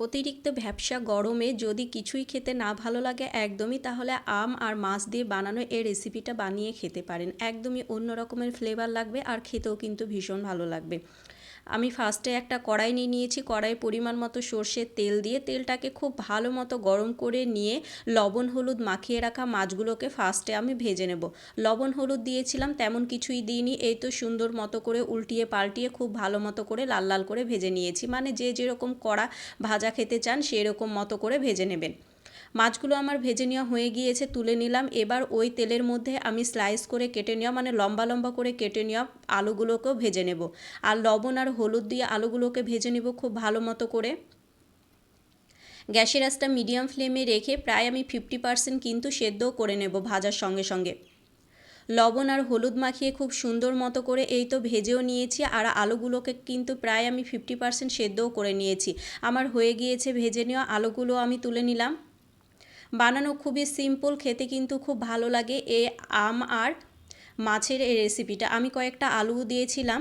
অতিরিক্ত ভ্যাবসা গরমে যদি কিছুই খেতে না ভালো লাগে একদমই, তাহলে আম আর মাছ দিয়ে বানানো এই রেসিপিটা বানিয়ে খেতে পারেন। একদমই অন্য রকমের ফ্লেভার লাগবে আর খেতেও কিন্তু ভীষণ ভালো লাগবে। আমি ফার্স্টে একটা কড়াই নিয়ে নিয়েছি কড়াই পরিমাণ মতো সর্ষের তেল দিয়ে তেলটাকে খুব ভালো মতো গরম করে নিয়ে লবণ, হলুদ মাখিয়ে রাখা মাছগুলোকে ফার্স্টে আমি ভেজে নেব। লবণ, হলুদ দিয়েছিলাম, তেমন কিছুই দিইনি, এই তো সুন্দর মতো করে উল্টিয়ে পাল্টিয়ে খুব ভালো মতো করে লাল লাল করে ভেজে নিয়েছি। মানে যে যেরকম কড়া ভাজা খেতে চান, সেরকম মতো করে ভেজে নেবেন। মাছগুলো আমার ভেজে নেওয়া হয়ে গিয়েছে, তুলে নিলাম। এবার ওই তেলের মধ্যে আমি স্লাইস করে কেটে নেওয়া মানে লম্বা লম্বা করে কেটে নেওয়া আলুগুলোকেও ভেজে নেব। আর লবণ আর হলুদ দিয়ে আলুগুলোকে ভেজে নেব খুব ভালো মতো করে। গ্যাসের আঁচটা মিডিয়াম ফ্লেমে রেখে প্রায় আমি ফিফটি পার্সেন্ট কিন্তু সেদ্ধও করে নেব ভাজার সঙ্গে সঙ্গে। লবণ আর হলুদ মাখিয়ে খুব সুন্দর মতো করে এই তো ভেজেও নিয়েছি, আর আলুগুলোকে কিন্তু প্রায় আমি ফিফটি পার্সেন্ট সেদ্ধও করে নিয়েছি। আমার হয়ে গিয়েছে ভেজে নেওয়া, আলুগুলো আমি তুলে নিলাম। বানানো খুবই সিম্পল খেতে কিন্তু খুব ভালো লাগে। এ আম আর মাছের এই রেসিপিটা আমি কয়েকটা আলু দিয়েছিলাম।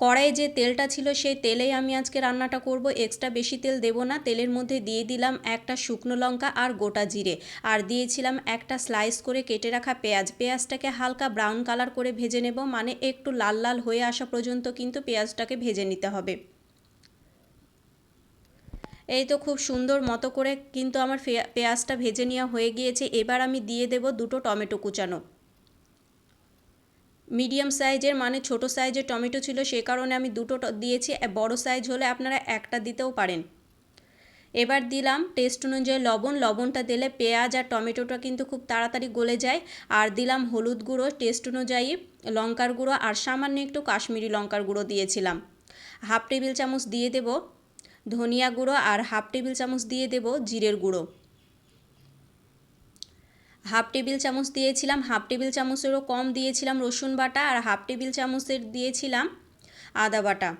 কড়াইয়ে যে তেলটা ছিল সেই তেলেই আমি আজকে রান্নাটা করব। এক্সট্রা বেশি তেল দেব না। তেলের মধ্যে দিয়ে দিলাম একটা শুকনো লঙ্কা আর গোটা জিরে। আর দিয়েছিলাম একটা স্লাইস করে কেটে রাখা পেঁয়াজ। পেঁয়াজটাকে হালকা ব্রাউন কালার করে ভেজে নেব। মানে একটু লাল লাল হয়ে আসা পর্যন্ত কিন্তু পেঁয়াজটাকে ভেজে নিতে হবে। এই তো খুব সুন্দর মতো করে কিন্তু আমার পেঁয়াজটা ভেজে নেওয়া হয়ে গিয়েছে। এবার আমি দিয়ে দেব দুটো টমেটো কুচানো। মিডিয়াম সাইজের মানে ছোট সাইজের টমেটো ছিল, সে কারণে আমি দুটো দিয়েছি। বড় সাইজ হলে আপনারা একটা দিতেও পারেন। এবার দিলাম টেস্ট অনুযায়ী লবণ। লবণটা দিলে পেঁয়াজ আর টমেটোটা কিন্তু খুব তাড়াতাড়ি গলে যায়। আর দিলাম হলুদ গুঁড়ো। টেস্ট অনুযায়ী লঙ্কার গুঁড়ো। আর সামান্য একটু কাশ্মীরি লঙ্কার গুঁড়ো দিয়েছিলাম। হাফ টেবিল চামচ দিয়ে দেব। ধনিয়া গুঁড়ো আর হাফ টেবিল চামচ দিয়ে দেব জিরের গুঁড়ো। হাফ টেবিল চামচ দিয়েছিলাম, হাফ টেবিল চামচেরও কম দিয়েছিলাম রসুন বাটা আর হাফ টেবিল চামচের দিয়েছিলাম আদা বাটা।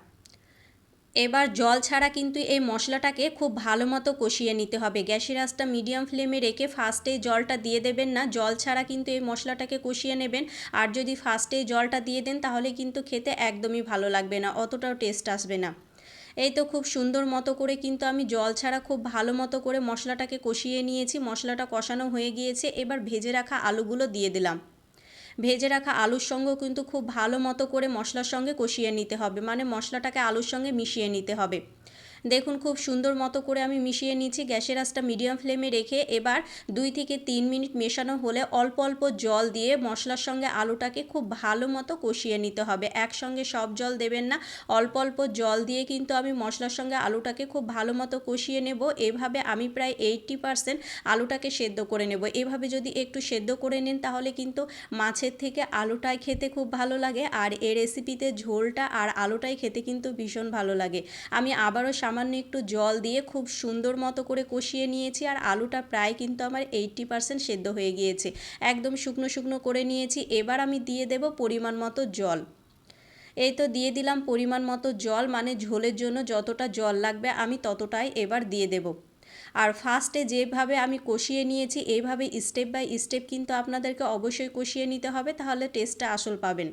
এবার জল ছাড়া কিন্তু এই মশলাটাকে খুব ভালো মতো কষিয়ে নিতে হবে। গ্যাসের আঁচটা মিডিয়াম ফ্লেমে রেখে ফার্স্টে জলটা দিয়ে দেবেন না, জল ছাড়া কিন্তু এই মশলাটাকে কষিয়ে নেবেন। আর যদি ফার্স্টে জলটা দিয়ে দেন তাহলে কিন্তু খেতে একদমই ভালো লাগবে না, অতটাও টেস্ট আসবে না। এই তো খুব সুন্দর মতো করে কিন্তু আমি জল ছাড়া খুব ভালো মতো করে মশলাটাকে কষিয়ে নিয়েছি, মশলাটা কষানো হয়ে গিয়েছে। এবার ভেজে রাখা আলুগুলো দিয়ে দিলাম। ভেজে রাখা আলুর সঙ্গেও কিন্তু খুব ভালো মতো করে মশলার সঙ্গে কষিয়ে নিতে হবে মানে মশলাটাকে আলুর সঙ্গে মিশিয়ে নিতে হবে। দেখুন খুব সুন্দর মতো করে আমি মিশিয়ে নিচ্ছি গ্যাসের আঁচটা মিডিয়াম ফ্লেমে রেখে এবার দুই থেকে তিন মিনিট মেশানো হলে অল্প অল্প জল দিয়ে মশলার সঙ্গে আলুটাকে খুব ভালো মতো কষিয়ে নিতে হবে। একসঙ্গে সব জল দেবেন না। অল্প অল্প জল দিয়ে কিন্তু আমি মশলার সঙ্গে আলুটাকে খুব ভালো মতো কষিয়ে নেব। এভাবে আমি প্রায় এইটটি পারসেন্ট আলুটাকে সেদ্ধ করে নেব। এভাবে যদি একটু সেদ্ধ করে নেন তাহলে কিন্তু মাছের থেকে আলুটাই খেতে খুব ভালো লাগে। আর এই রেসিপিতে ঝোলটা আর আলুটাই খেতে কিন্তু ভীষণ ভালো লাগে। আমি আবারও সামান্য একটু জল দিয়ে খুব সুন্দর মতো করে কষিয়ে নিয়েছি আর আলুটা প্রায় কিন্তু আমার এইটটি পারসেন্ট সেদ্ধ হয়ে গিয়েছে। একদম শুকনো শুকনো করে নিয়েছি। এবার আমি দিয়ে দেব পরিমাণ মতো জল। এই তো দিয়ে দিলাম পরিমাণ মতো জল মানে ঝোলের জন্য যতটা জল লাগবে আমি ততটাই এবার দিয়ে দেব। আর ফার্স্টে যেভাবে আমি কষিয়ে নিয়েছি এইভাবে স্টেপ বাই স্টেপ কিন্তু আপনাদেরকে অবশ্যই কষিয়ে নিতে হবে, তাহলে টেস্টটা আসল পাবেন।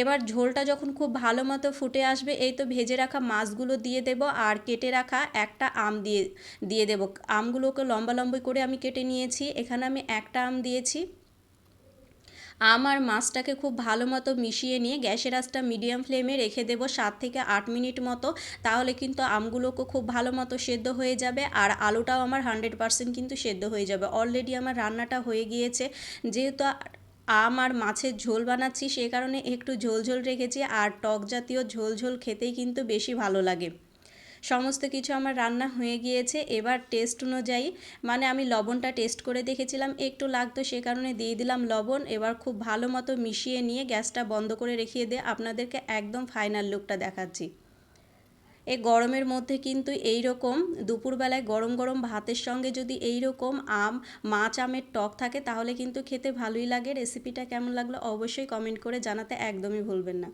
এবার ঝোলটা যখন খুব ভালো মতো ফুটে আসবে, এই তো ভেজে রাখা মাছগুলো দিয়ে দেব আর কেটে রাখা একটা আম দিয়ে দিয়ে দেব। আমগুলোকে লম্বা লম্বা করে আমি কেটে নিয়েছি। এখানে আমি একটা আম দিয়েছি। আম আর মাছটাকে খুব ভালো মতো মিশিয়ে নিয়ে গ্যাসের আঁচটা মিডিয়াম ফ্লেমে রেখে দেবো সাত থেকে আট মিনিট মতো। তাহলে কিন্তু আমগুলোকে খুব ভালো মতো সেদ্ধ হয়ে যাবে আর আলুটাও আমার হান্ড্রেড পারসেন্ট কিন্তু সেদ্ধ হয়ে যাবে। অলরেডি আমার রান্নাটা হয়ে গিয়েছে। যেহেতু আম আর মাছের ঝোল বানাচ্ছি, সে কারণে একটু ঝোল ঝোল রেখেছি আর টক জাতীয় ঝোল ঝোল খেতেই কিন্তু বেশি ভালো লাগে। সমস্ত কিছু আমার রান্না হয়ে গিয়েছে, এবার টেস্ট অনুযায়ী মানে আমি লবণটা টেস্ট করে দেখেছিলাম, একটু লাগতো সে কারণে দিয়ে দিলাম লবণ, এবার খুব ভালো মতো মিশিয়ে নিয়ে গ্যাসটা বন্ধ করে রেখিয়ে দিয়ে আপনাদেরকে একদম ফাইনাল লুকটা দেখাচ্ছি। এই গরমের মধ্যে কিন্তু এই রকম দুপুরবেলায় গরম গরম ভাতের সঙ্গে যদি এই রকম আম, মাছ, আমের টক থাকে, তাহলে কিন্তু খেতে ভালোই লাগে। রেসিপিটা কেমন লাগল অবশ্যই কমেন্ট করে জানাতে একদমই ভুলবেন না।